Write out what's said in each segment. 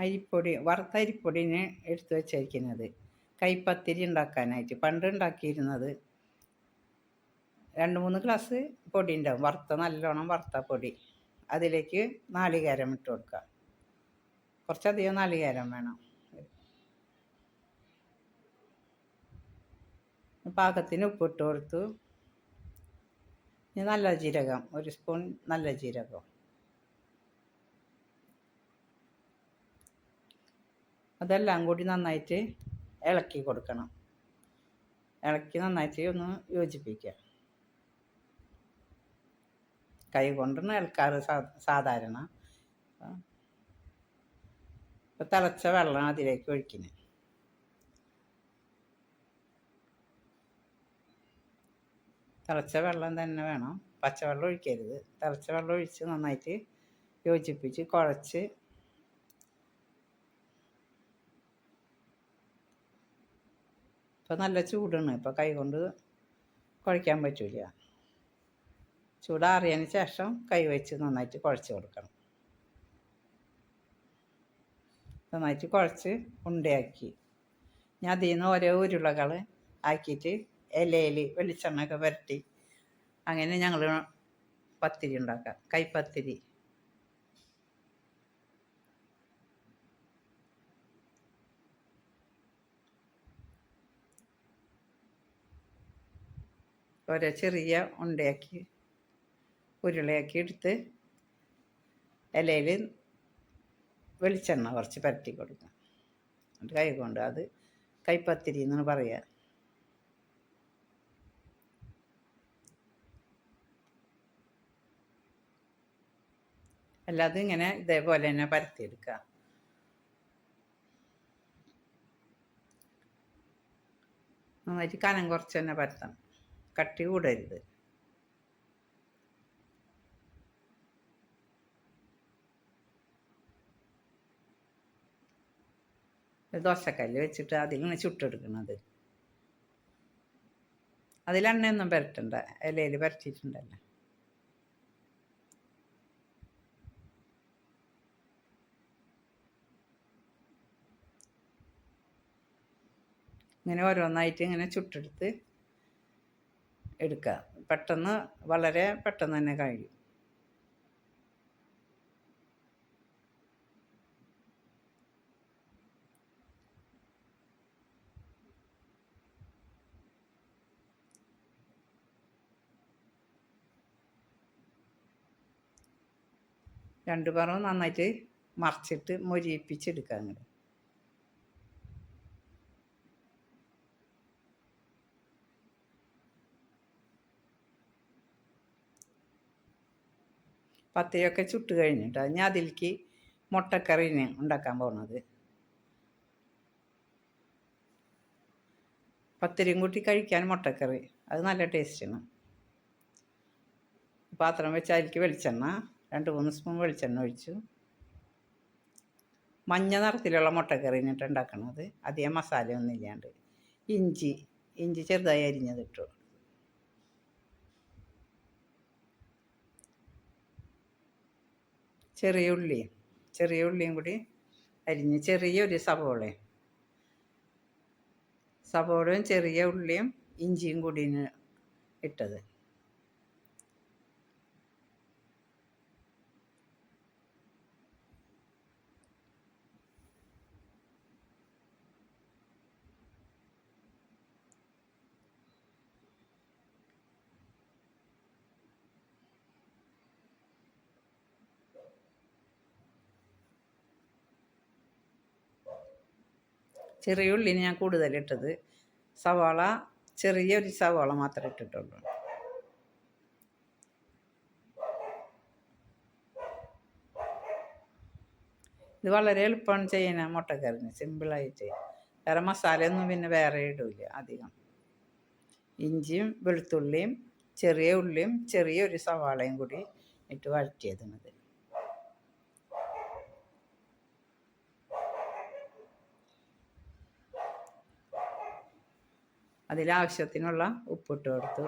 അരിപ്പൊടി വറുത്ത അരിപ്പൊടിനെ എടുത്തു വെച്ചിരിക്കുന്നത്. കൈപ്പത്തിരി ഉണ്ടാക്കാനായിട്ട്. പണ്ട് ഉണ്ടാക്കിയിരുന്നത് രണ്ട് മൂന്ന് ഗ്ലാസ് പൊടി ഉണ്ടാവും. വറുത്ത നല്ലോണം വറുത്ത പൊടി. അതിലേക്ക് നാളികേരം ഇട്ട് കൊടുക്കുക. കുറച്ചധികം നാളികേരം വേണം. പാകത്തിന് ഉപ്പിട്ട് കൊടുത്തു. ഇനി നല്ല ജീരകം. ഒരു സ്പൂൺ നല്ല ജീരകം. അതെല്ലാം കൂടി നന്നായിട്ട് ഇളക്കി കൊടുക്കണം. ഇളക്കി നന്നായിട്ട് ഒന്ന് യോജിപ്പിക്കുക. കൈ കൊണ്ടാണ് ഇളക്കാറ് സാധാരണ. ഇപ്പം തിളച്ച വെള്ളം അതിലേക്ക് ഒഴിക്കുന്നത് തിളച്ച വെള്ളം തന്നെ വേണം. പച്ചവെള്ളം ഒഴിക്കരുത്. തിളച്ച വെള്ളം ഒഴിച്ച് നന്നായിട്ട് യോജിപ്പിച്ച് കുഴച്ച് ഇപ്പം നല്ല ചൂടാണ്. ഇപ്പം കൈകൊണ്ട് കുഴയ്ക്കാൻ പറ്റില്ല ചൂടാറിയതിന് ശേഷം കൈ വെച്ച് നന്നായിട്ട് കുഴച്ച് കൊടുക്കണം. നന്നായിട്ട് കുഴച്ച് ഉണ്ടയാക്കി. ഞാൻ അതിൽ നിന്ന് ഓരോ ഉരുളകൾ ആക്കിയിട്ട് ഇലയിൽ വെളിച്ചെണ്ണയൊക്കെ പുരട്ടി അങ്ങനെ ഞങ്ങൾ പത്തിരി ഉണ്ടാക്കാം. കൈപ്പത്തിരി. ഓരോ ചെറിയ ഉണ്ടയാക്കി ഉരുളയാക്കി എടുത്ത് ഇലയിൽ വെളിച്ചെണ്ണ കുറച്ച് പരട്ടി കൊടുക്കും. എന്നിട്ട് കൈ കൊണ്ട് അത് കൈപ്പത്തിരി എന്നാണ് പറയുക അല്ലാതെ ഇങ്ങനെ ഇതേപോലെ തന്നെ പരത്തിയെടുക്കുക. നന്നായിട്ട് കനം കുറച്ച് തന്നെ പരത്തണം. കട്ടി കൂടരുത് ദോശക്കല്ല് വെച്ചിട്ട് അതിലാണ് ചുട്ടെടുക്കണത്. അതിൽ എണ്ണയൊന്നും പുരട്ടണ്ട ഇലയിൽ പുരട്ടിയിട്ടുണ്ടല്ലോ. ഇങ്ങനെ ഓരോന്നായിട്ട് ഇങ്ങനെ ചുട്ടെടുത്ത് എടുക്കുക. പെട്ടെന്ന് വളരെ പെട്ടെന്ന് തന്നെ കഴിയും. രണ്ടു പറവും നന്നായിട്ട് മറിച്ചിട്ട് മൊരിയിപ്പിച്ചെടുക്കുക അങ്ങോട്ട് പത്തിരിയൊക്കെ ചുട്ട് കഴിഞ്ഞിട്ട് ഞാൻ അതിലേക്ക് മുട്ടക്കറിന് ഉണ്ടാക്കാൻ പോകുന്നത് പത്തിരിയും കൂട്ടി കഴിക്കാൻ മുട്ടക്കറി. അത് നല്ല ടേസ്റ്റാണ്. പാത്രം വെച്ച് അതിലേക്ക് വെളിച്ചെണ്ണ. രണ്ട് മൂന്ന് സ്പൂൺ വെളിച്ചെണ്ണ ഒഴിച്ചു. മഞ്ഞ നിറത്തിലുള്ള മുട്ടക്കറിനിട്ട് ഉണ്ടാക്കണത്. അധികം മസാലയൊന്നും ഇല്ലാണ്ട്. ഇഞ്ചി ഇഞ്ചി ചെറുതായി അരിഞ്ഞതിട്ടു. ചെറിയ ഉള്ളി ചെറിയ ഉള്ളിയും കൂടി അരിഞ്ഞ് ചെറിയൊരു സവോളയും സവോളയും ചെറിയ ഉള്ളിയും ഇഞ്ചിയും കൂടി ഇട്ടത്. ചെറിയ ഉള്ളിന് ഞാൻ കൂടുതൽ ഇട്ടത്. സവാള ചെറിയൊരു സവാള മാത്രമേ ഇട്ടിട്ടുള്ളൂ. ഇത് വളരെ എളുപ്പമാണ് ചെയ്യുന്നത്. മുട്ടക്കറിന് സിമ്പിളായിട്ട് വേറെ മസാലയൊന്നും പിന്നെ വേറെ ഇടില്ല അധികം. ഇഞ്ചിയും വെളുത്തുള്ളിയും ചെറിയ ഉള്ളിയും ചെറിയൊരു സവാളയും കൂടി ഇട്ട് വഴറ്റിയതിനത് അതിലാവശ്യത്തിനുള്ള ഉപ്പിട്ട് കൊടുത്തു.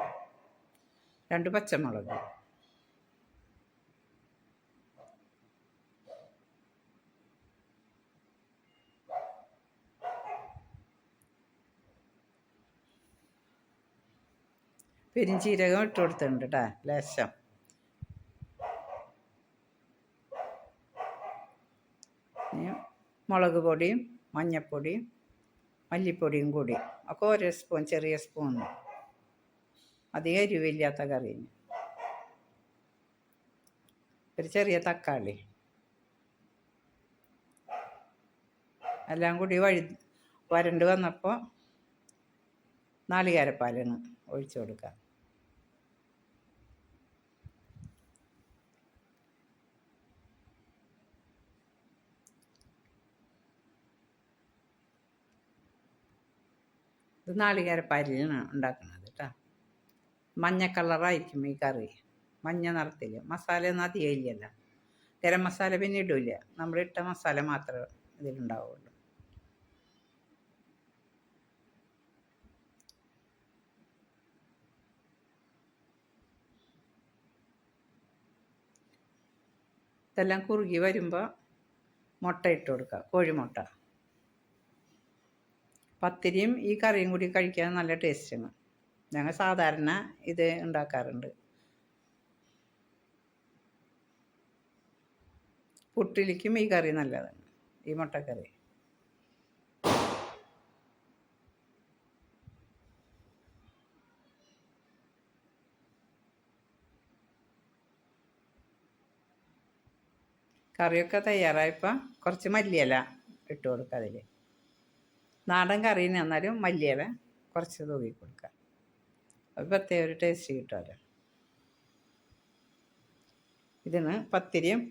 രണ്ട് പച്ചമുളക്. പെരിഞ്ചീരകം ഇട്ട് കൊടുത്തിട്ടുണ്ട് കേട്ടോ ലേശം. മുളക് പൊടിയും മഞ്ഞപ്പൊടിയും മല്ലിപ്പൊടിയും കൂടി. ഒക്കെ ഓരോ സ്പൂൺ ചെറിയ സ്പൂൺ അധികം എരിവില്ലാത്ത കറിന് ഒരു ചെറിയ തക്കാളി. എല്ലാം കൂടി വഴി വരണ്ട് വന്നപ്പോൾ നാളികേരപ്പാലാണ് ഒഴിച്ചു കൊടുക്കുക. ഇത് നാളികേരപ്പാരിലാണ് ഉണ്ടാക്കുന്നത് കേട്ടോ മഞ്ഞ കളറായിരിക്കും ഈ കറി. മഞ്ഞ നിറത്തിൽ മസാല ഒന്നും അധികം ഇല്ലല്ലോ. ഗരം മസാല പിന്നെ ഇടില്ല നമ്മൾ ഇട്ട മസാല മാത്രമേ ഇതിലുണ്ടാവുള്ളൂ. ഇതെല്ലാം കുറുകി വരുമ്പോൾ മുട്ട ഇട്ട് കൊടുക്കുക കോഴിമുട്ട. പത്തിരിയും ഈ കറിയും കൂടി കഴിക്കാൻ നല്ല ടേസ്റ്റാണ്. ഞങ്ങൾ സാധാരണ ഇത് ഉണ്ടാക്കാറുണ്ട്. പുട്ടിലിക്കും ഈ കറി നല്ലതാണ്. ഈ മുട്ടക്കറി. കറിയൊക്കെ തയ്യാറായപ്പോൾ കുറച്ച് മല്ലിയില ഇട്ട് കൊടുക്കുക അതിൽ നാടൻ കറി എന്നാലും മല്ലിയില കുറച്ച് തൂവി കൊടുക്കുക. അത് പ്രത്യേക ഒരു ടേസ്റ്റ് കിട്ടുമല്ലോ ഇതിന് പത്തിരിയും